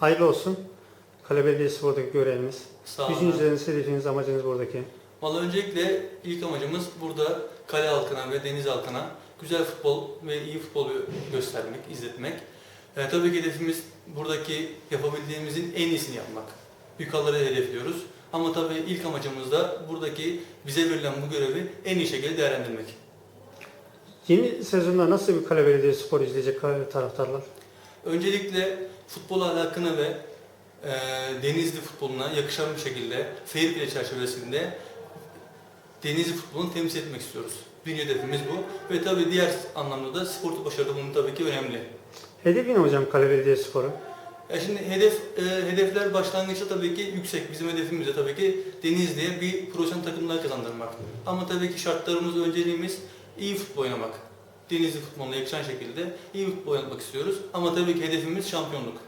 Hayırlı olsun. Kale Belediyespor'daki göreviniz. Sağ olun. Düşünceleriniz, hedefiniz, amacınız buradaki. Valla öncelikle ilk amacımız burada kale halkına ve deniz halkına güzel futbol ve iyi futbol göstermek, izletmek. Ee, tabii ki hedefimiz buradaki yapabildiğimizin en iyisini yapmak. Yukarıları hedefliyoruz. Ama tabii ilk amacımız da buradaki bize verilen bu görevi en iyi şekilde değerlendirmek. Yeni sezonda nasıl bir Kale Belediyespor izleyecek taraftarlar? Öncelikle futbol ahlakını ve e, denizli futboluna yakışan bir şekilde fair play çerçevesinde denizli futbolunu temsil etmek istiyoruz. Birinci hedefimiz bu. Ve tabii diğer anlamda da sportif başarı bunun tabii ki önemli. Hedefi ne hocam Kale Belediyespor'un? Ya şimdi hedef e, hedefler başlangıçta tabii ki yüksek. Bizim hedefimiz de tabii ki Denizli'ye bir profesyonel takımlar kazandırmak. Ama tabii ki şartlarımız, önceliğimiz iyi futbol oynamak. Denizli futboluna yakışan şekilde iyi futbol oynatmak istiyoruz. Ama tabii ki hedefimiz şampiyonluk.